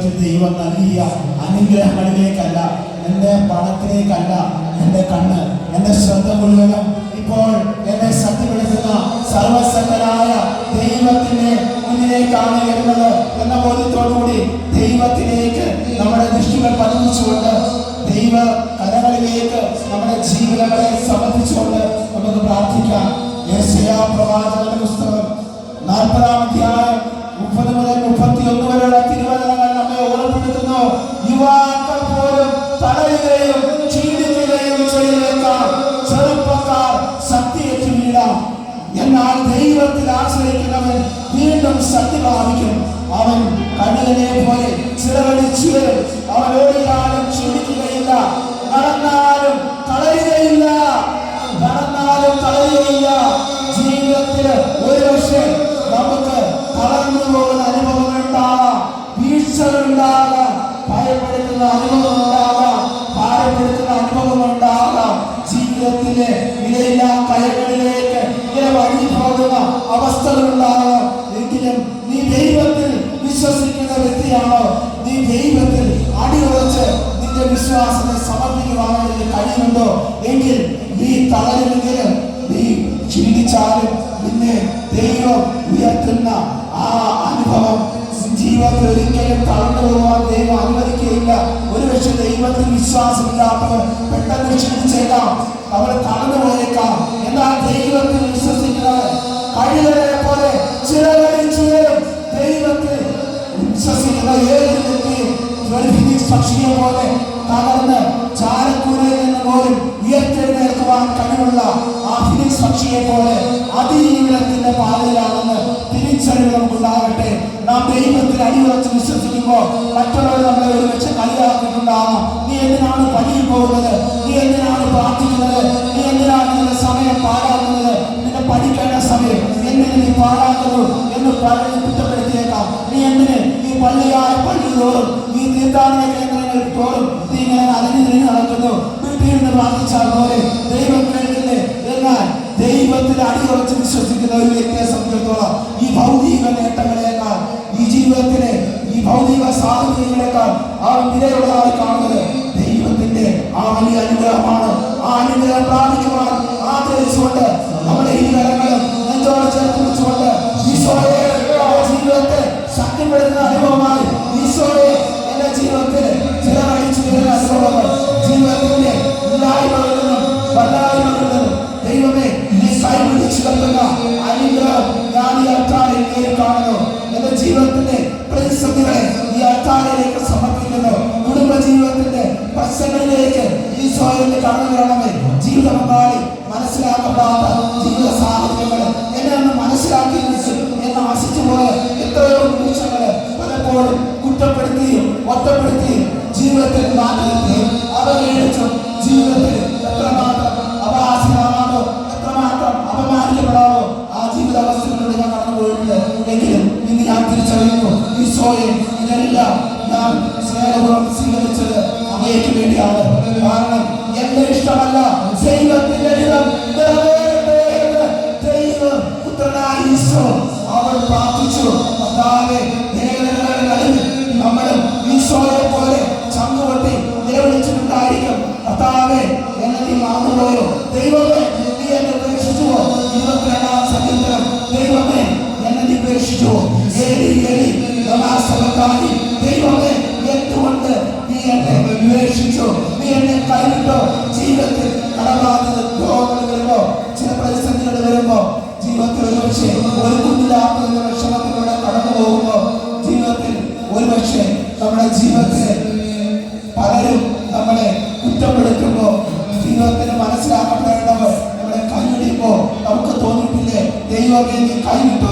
ജീവിതത്തിൽ ദൈവം നൽകിയ അനുഗ്രഹങ്ങളിലേക്കല്ല എന്റെ പണത്തിലേക്കല്ല എന്റെ കണ്ണ്. എന്റെ ശ്രദ്ധ മുഴുവനും ഇപ്പോൾ എന്നെ സത്യപ്പെടുത്തുന്ന സർവസന്നരായ ദൈവത്തിന്റെ മുന്നിലേക്കാണ് വരുന്നത് എന്ന ബോധ്യത്തോടുകൂടി ദൈവത്തിലേക്ക് നമ്മുടെ ദൃഷ്ടികൾ പതിപ്പിച്ചുകൊണ്ട് ദൈവ കരകളിലേക്ക് നമ്മുടെ ജീവിതങ്ങളെ സമർപ്പിച്ചുകൊണ്ട് നമുക്ക് പ്രാർത്ഥിക്കാം. പ്രവാചകന്റെ പ്രാപിക്കും അവൻ കണ്ണുകളെ പോലെ ചിറകടിച്ചു വരും. അവൻ ഓടിയാലും ക്ഷീണിക്കുകയില്ല നടന്നാലും തളരുകയില്ല. നടന്നാലും തളരുകയില്ല. ജീവിതത്തിൽ ഒരു പക്ഷേ നമുക്ക് തളർന്നു പോകുന്ന അനുഭവങ്ങൾ ഉണ്ടാകാം വീഴ്ചകൾ ഉണ്ടാകാം ഭയപ്പെടുത്തുന്ന അനുഭവം ഉണ്ടാകാം ഭാരപ്പെടുത്തുന്ന അനുഭവം ഉണ്ടാകാം ജീവിതത്തിലെ വിലയില്ലാ കയങ്ങളിലേക്ക് ഇങ്ങനെ വഴി പോകുന്ന അവസ്ഥകൾ ഉണ്ടാകാം എങ്കിലും വിശ്വസിക്കുന്ന വ്യക്തിയാണോ? നീ ദൈവത്തിൽ അടിയുറച്ച് നിന്റെ വിശ്വാസത്തെ സമർപ്പിക്കുവാനായിട്ട് കഴിയുന്നുണ്ടോ? എങ്കിൽ നീ തളരുമെങ്കിലും നീ ചിന്തിച്ചാലും നിന്നെ ദൈവം ഉയർത്തുന്ന ആ അനുഭവം ജീവിതത്തിൽ ഒരിക്കലും തളർന്നു പോകാൻ ദൈവം അനുവദിക്കുകയില്ല. ഒരുപക്ഷെ ദൈവത്തിൽ വിശ്വാസമില്ലാത്തവർ പെട്ടെന്ന് ക്ഷണിച്ചേക്കാം. അവർ തളർന്നു പോയേക്കാം. എന്നാൽ ദൈവത്തിൽ വിശ്വസിക്കുന്നവർ കഴിവുകളെ പക്ഷിയെ പോലെ തകർന്ന് ചാരക്കൂരയിൽ നിന്ന് പോലും ഉയർത്തെഴുന്നേൽക്കുവാൻ കഴിവുള്ള ആ ഫിനിക്സ് പക്ഷിയെ പോലെ അതിജീവനത്തിന്റെ പാതയിലാണെന്ന് തിരിച്ചറിവ് നമുക്കുണ്ടാകട്ടെ നാം ദൈവത്തിൽ അടിയുറച്ച് വിശ്വസിക്കുമ്പോൾ മറ്റുള്ളവർ നമ്മളെ ഒരു വെച്ച് കളിയാക്കിയിട്ടുണ്ടാകാം. നീ എന്തിനാണ് പണിയിൽ പോകുന്നത്? നീ എന്തിനാണ് പ്രാർത്ഥിക്കുന്നത്? നീ എന്തിനാണ് നിന്റെ സമയം പാഴാക്കുന്നത്? നിന്റെ പഠിക്കേണ്ട സമയം എന്തിന് നീ പാഴാക്കുന്നു എന്ന് പറഞ്ഞ് കുറ്റപ്പെടുത്തിയേക്കാം. നീ എന്തിന് നീ പള്ളിയായ പള്ളി തോറും ഈ തീർത്ഥാടന കേന്ദ്രങ്ങൾ തോറും നീ ഇങ്ങനെ അലഞ്ഞു തിരിഞ്ഞു നടക്കുന്നു വീട്ടിലിരുന്ന് പ്രാർത്ഥിച്ചാൽ പോലെ ദൈവം കേൾക്കില്ലേ എന്നാൽ ദൈവത്തിൽ അടിയുറച്ച് വിശ്വസിക്കുന്ന ഒരു വ്യക്തിയെ സംബന്ധിച്ചിടത്തോളം ഈ ഭൗതിക നേട്ടങ്ങളെക്കാൾ ഈ ജീവിതത്തിലെ ഈ ഭൗതിക സാഹചര്യങ്ങളെക്കാൾ അവൻ വിലയുള്ളതായി കാണുന്നത് ദൈവത്തിന്റെ ആ വലിയ അനുഗ്രഹമാണ്. ആ അനുഗ്രഹം പ്രാപിക്കുവാൻ ആഗ്രഹിച്ചുകൊണ്ട് നമ്മുടെ ഞാൻ ഈ കാണുന്നു. എന്റെ ജീവിതത്തിന്റെ പ്രതിസന്ധികളെ ഈ സമർപ്പിക്കുന്നു. കുടുംബ ജീവിതത്തിന്റെ പ്രശ്നങ്ങളിലേക്ക് ഈശോയിൽ കടന്നു വരണമേ. ജീവിത പങ്കാളി മനസ്സിലാക്കപ്പെടാത്ത ജീവിത സാഹചര്യങ്ങൾ എന്ന് ആശിച്ചു പോയ എത്രയോ നിമിഷങ്ങൾ പലപ്പോഴും കുറ്റപ്പെടുത്തിയും ഒറ്റപ്പെടുത്തിയും ജീവിതത്തിൽ മാറ്റി ഈശോയെ ഇതെല്ലാം ഞാൻ സ്നേഹപൂർവം സ്വീകരിച്ചത് അവയ്ക്ക് വേണ്ടിയാണ്. കാരണം എന്റെ ഇഷ്ടമല്ല ദൈവത്തിന്റെ ഹിതം. ഉപേക്ഷിച്ചു നീ എന്നെ കൈവിട്ടോ? ജീവിതത്തിൽ കടബാധ്യത രോഗങ്ങൾ വരുമ്പോ ചില പ്രതിസന്ധികൾ വരുമ്പോ ജീവിതത്തിൽ ഒരു പക്ഷേ ഒരു കുഞ്ഞിലാക്കുന്ന വിഷമത്തിലൂടെ കടന്നു പോകുമ്പോ ജീവിതത്തിൽ ഒരു പക്ഷേ നമ്മുടെ ജീവിതത്തിൽ പലരും നമ്മളെ കുറ്റപ്പെടുത്തുമ്പോ ജീവിതത്തിന് മനസ്സിലാക്കപ്പെടേണ്ടവർ നമ്മളെ കൈവിടിയുമ്പോ നമുക്ക് തോന്നിയിട്ടില്ലേ? ദൈവമേ നീ കൈവിട്ടു